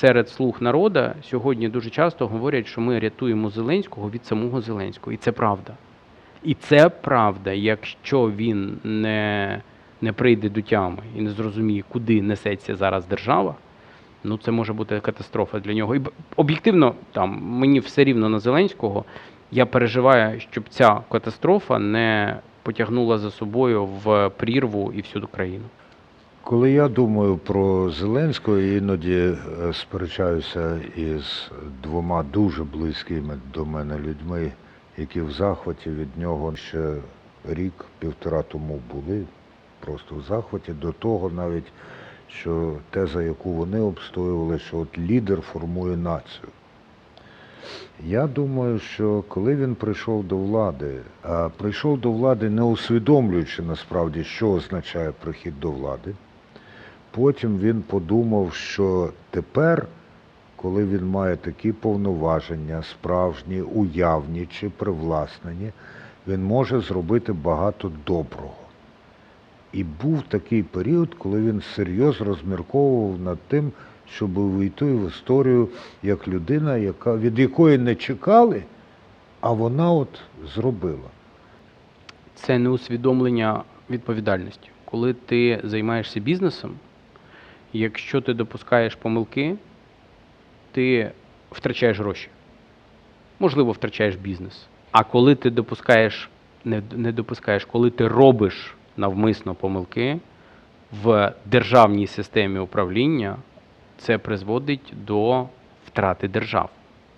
серед слуг народа сьогодні дуже часто говорять, що ми рятуємо Зеленського від самого Зеленського. І це правда. І це правда, якщо він не, не прийде до тями і не зрозуміє, куди несеться зараз держава, ну це може бути катастрофа для нього. І об'єктивно, там мені все рівно на Зеленського. Я переживаю, щоб ця катастрофа не потягнула за собою в прірву і всю країну. Коли я думаю про Зеленського, іноді е, сперечаюся із двома дуже близькими до мене людьми, які в захваті від нього ще рік-півтора тому були, просто в захваті до того навіть, що теза, яку вони обстоювали, що от лідер формує націю. Я думаю, що коли він прийшов до влади, а прийшов до влади не усвідомлюючи насправді, що означає прихід до влади, потім він подумав, що тепер, коли він має такі повноваження, справжні, уявні чи привласнені, він може зробити багато доброго. І був такий період, коли він серйозно розмірковував над тим, щоб увійти в історію як людина, яка, від якої не чекали, а вона от зробила. це не усвідомлення відповідальності. Коли ти займаєшся бізнесом, якщо ти допускаєш помилки, ти втрачаєш гроші. Можливо, втрачаєш бізнес. А коли ти допускаєш, не, не допускаєш, коли ти робиш навмисно помилки в державній системі управління, це призводить до втрати держав.